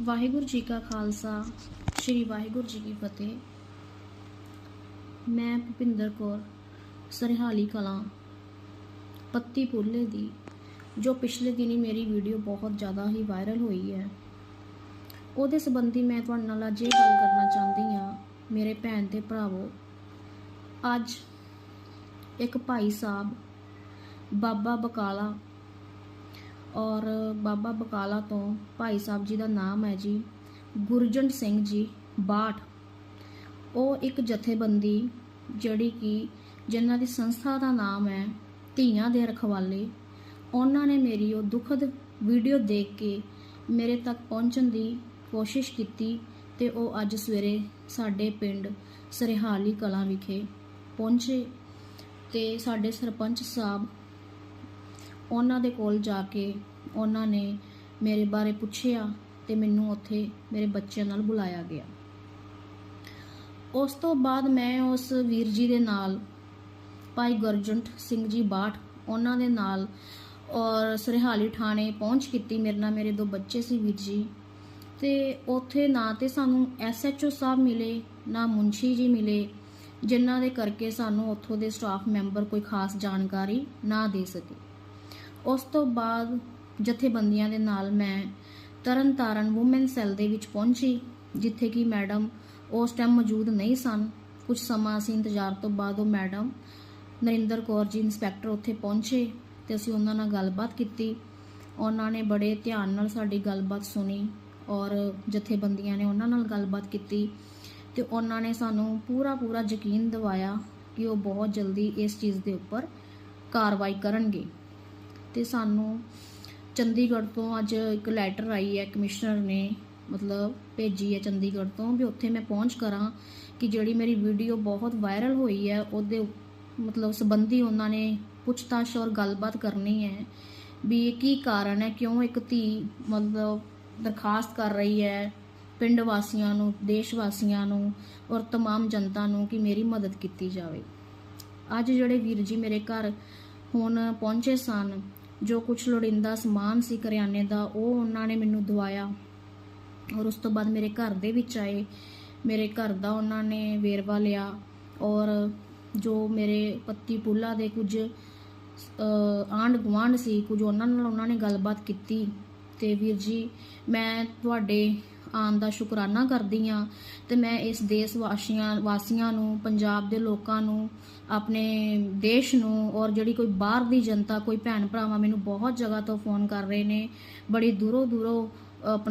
ਵਾਹਿਗੁਰੂ ਜੀ ਕਾ ਖਾਲਸਾ, ਸ੍ਰੀ ਵਾਹਿਗੁਰੂ ਜੀ ਕੀ ਫਤਿਹ। ਮੈਂ ਭੁਪਿੰਦਰ ਕੌਰ, ਸਰਹਾਲੀ ਕਲਾਂ, ਪੱਤੀ ਪੁੱਲੇ ਦੀ, ਜੋ ਪਿਛਲੇ ਦਿਨੀ ਮੇਰੀ ਵੀਡੀਓ ਬਹੁਤ ਜ਼ਿਆਦਾ ਹੀ ਵਾਇਰਲ ਹੋਈ ਹੈ। ਉਹਦੇ ਸੰਬੰਧੀ ਮੈਂ ਤੁਹਾਡੇ ਨਾਲ ਅੱਜ ਇਹ ਗੱਲ ਕਰਨਾ ਚਾਹੁੰਦੀ ਹਾਂ। ਮੇਰੇ ਭੈਣ ਤੇ ਭਰਾਵੋ, ਅੱਜ ਇੱਕ ਭਾਈ ਸਾਹਿਬ, ਬਾਬਾ ਬਕਾਲਾ ਔਰ ਬਾਬਾ ਬਕਾਲਾ ਤੋਂ ਭਾਈ ਸਾਹਿਬ ਜੀ ਦਾ ਨਾਮ ਹੈ ਜੀ ਗੁਰਜੰਟ ਸਿੰਘ ਜੀ ਬਾਠ। ਉਹ ਇੱਕ ਜਥੇਬੰਦੀ ਜਿਹੜੀ ਕਿ ਜਿਨ੍ਹਾਂ ਦੀ ਸੰਸਥਾ ਦਾ ਨਾਮ ਹੈ ਧੀਆਂ ਦੇ ਰਖਵਾਲੇ। ਉਹਨਾਂ ਨੇ ਮੇਰੀ ਉਹ ਦੁਖਦ ਵੀਡੀਓ ਦੇਖ ਕੇ ਮੇਰੇ ਤੱਕ ਪਹੁੰਚਣ ਦੀ ਕੋਸ਼ਿਸ਼ ਕੀਤੀ ਤੇ ਉਹ ਅੱਜ ਸਵੇਰੇ ਸਾਡੇ ਪਿੰਡ ਸਰਹਾਲੀ ਕਲਾਂ ਵਿਖੇ ਪਹੁੰਚੇ ਤੇ ਸਾਡੇ ਸਰਪੰਚ ਸਾਹਿਬ ਉਹਨਾਂ ਦੇ ਕੋਲ ਜਾ ਕੇ ਉਹਨਾਂ ਨੇ ਮੇਰੇ ਬਾਰੇ ਪੁੱਛਿਆ ਤੇ ਮੈਨੂੰ ਉੱਥੇ ਮੇਰੇ ਬੱਚਿਆਂ ਨਾਲ ਬੁਲਾਇਆ ਗਿਆ। ਉਸ ਤੋਂ ਬਾਅਦ ਮੈਂ ਉਸ ਵੀਰ ਜੀ ਦੇ ਨਾਲ, ਭਾਈ ਗੁਰਜੰਟ ਸਿੰਘ ਜੀ ਬਾਠ, ਉਹਨਾਂ ਦੇ ਨਾਲ ਔਰ ਸਰਹਾਲੀ ਥਾਣੇ ਪਹੁੰਚ ਕੀਤੀ। ਮੇਰੇ ਨਾਲ ਮੇਰੇ ਦੋ ਬੱਚੇ ਸੀ ਵੀਰ ਜੀ। ਤੇ ਉੱਥੇ ਨਾ ਤੇ ਸਾਨੂੰ ਐਸਐਚਓ ਸਾਹਿਬ ਮਿਲੇ, ਨਾ ਮੁੰਸ਼ੀ ਜੀ ਮਿਲੇ, ਜਿਨ੍ਹਾਂ ਦੇ ਕਰਕੇ ਸਾਨੂੰ ਉੱਥੋਂ ਦੇ ਸਟਾਫ ਮੈਂਬਰ ਕੋਈ ਖਾਸ ਜਾਣਕਾਰੀ ਨਾ ਦੇ ਸਕੇ। ਉਸ ਤੋਂ ਬਾਅਦ ਜਥੇਬੰਦੀਆਂ ਦੇ ਨਾਲ ਮੈਂ ਤਰਨਤਾਰਨ ਔਮਨ ਸੈੱਲ ਦੇ ਵਿੱਚ ਪਹੁੰਚੀ, ਜਿੱਥੇ ਕਿ ਮੈਡਮ ਉਸ ਟਾਈਮ ਮੌਜੂਦ ਨਹੀਂ ਸਨ। ਕੁਝ ਸਮਾਂ ਅਸੀਂ ਇੰਤਜ਼ਾਰ ਤੋਂ ਬਾਅਦ ਉਹ ਮੈਡਮ ਨਰਿੰਦਰ ਕੌਰ ਜੀ ਇੰਸਪੈਕਟਰ ਉੱਥੇ ਪਹੁੰਚੇ ਤੇ ਅਸੀਂ ਉਹਨਾਂ ਨਾਲ ਗੱਲਬਾਤ ਕੀਤੀ। ਉਹਨਾਂ ਨੇ ਬੜੇ ਧਿਆਨ ਨਾਲ ਸਾਡੀ ਗੱਲਬਾਤ ਸੁਣੀ ਔਰ ਜਥੇਬੰਦੀਆਂ ਨੇ ਉਹਨਾਂ ਨਾਲ ਗੱਲਬਾਤ ਕੀਤੀ ਤੇ ਉਹਨਾਂ ਨੇ ਸਾਨੂੰ ਪੂਰਾ ਪੂਰਾ ਯਕੀਨ ਦਿਵਾਇਆ ਕਿ ਉਹ ਬਹੁਤ ਜਲਦੀ ਇਸ ਚੀਜ਼ ਦੇ ਉੱਪਰ ਕਾਰਵਾਈ ਕਰਨਗੇ। ਤੇ ਸਾਨੂੰ ਚੰਡੀਗੜ੍ਹ ਤੋਂ ਅੱਜ ਇੱਕ ਲੈਟਰ ਆਈ ਹੈ ਕਮਿਸ਼ਨਰ ਨੇ ਮਤਲਬ ਭੇਜੀ ਹੈ ਚੰਡੀਗੜ੍ਹ ਤੋਂ ਵੀ ਉੱਥੇ ਮੈਂ ਪਹੁੰਚ ਕਰਾਂ ਕਿ ਜਿਹੜੀ ਮੇਰੀ ਵੀਡੀਓ ਬਹੁਤ ਵਾਇਰਲ ਹੋਈ ਹੈ ਉਹਦੇ ਉਪ- ਮਤਲਬ ਸੰਬੰਧੀ ਉਹਨਾਂ ਨੇ ਪੁੱਛਤਾਛ ਔਰ ਗੱਲਬਾਤ ਕਰਨੀ ਹੈ ਵੀ ਇਹ ਕੀ ਕਾਰਨ ਹੈ ਕਿਉਂ ਇੱਕ ਧੀ ਮਤਲਬ ਦਰਖਾਸਤ ਕਰ ਰਹੀ ਹੈ ਪਿੰਡ ਵਾਸੀਆਂ ਨੂੰ ਦੇਸ਼ ਵਾਸੀਆਂ ਨੂੰ ਔਰ तमाम ਜਨਤਾ ਨੂੰ ਕਿ ਮੇਰੀ ਮਦਦ ਕੀਤੀ ਜਾਵੇ ਅੱਜ ਜਿਹੜੇ ਵੀਰ ਜੀ ਮੇਰੇ ਘਰ ਹੁਣ ਪਹੁੰਚੇ ਸਨ ਜੋ ਕੁਝ ਲੋੜਿੰਦਾ ਸਮਾਨ ਸੀ ਕਰਿਆਨੇ ਦਾ, ਉਹ ਉਹਨਾਂ ਨੇ ਮੈਨੂੰ ਦਵਾਇਆ। ਔਰ ਉਸ ਤੋਂ ਬਾਅਦ ਮੇਰੇ ਘਰ ਦੇ ਵਿੱਚ ਆਏ। ਮੇਰੇ ਘਰ ਦਾ ਉਹਨਾਂ ਨੇ ਵੇਰਵਾ ਲਿਆ। ਔਰ ਜੋ ਮੇਰੇ ਪੱਤੀ ਪੁੱਲਾ ਦੇ ਕੁਝ ਆਂਡ ਗੁਆਂਢ ਸੀ, ਕੁਝ ਉਹਨਾਂ ਨਾਲ ਉਹਨਾਂ ਨੇ ਗੱਲਬਾਤ ਕੀਤੀ। ਤੇ ਵੀਰ ਜੀ, ਮੈਂ ਤੁਹਾਡੇ ਆਉਣ ਦਾ ਸ਼ੁਕਰਾਨਾ ਕਰਦੀ ਹਾਂ ਤੇ ਮੈਂ ਇਸ ਦੇਸ਼ ਵਾਸੀਆਂ ਵਾਸੀਆਂ ਨੂੰ, ਪੰਜਾਬ ਦੇ ਲੋਕਾਂ ਨੂੰ, ਆਪਣੇ ਦੇਸ਼ ਨੂੰ ਔਰ ਜਿਹੜੀ ਕੋਈ ਬਾਹਰ ਦੀ ਜਨਤਾ, ਕੋਈ ਭੈਣ ਭਰਾਵਾਂ ਮੈਨੂੰ ਬਹੁਤ ਜਗ੍ਹਾ ਤੋਂ ਫੋਨ ਕਰ ਰਹੇ ਨੇ, ਬੜੀ ਦੂਰੋਂ ਦੂਰੋਂ ਆਪਣਾ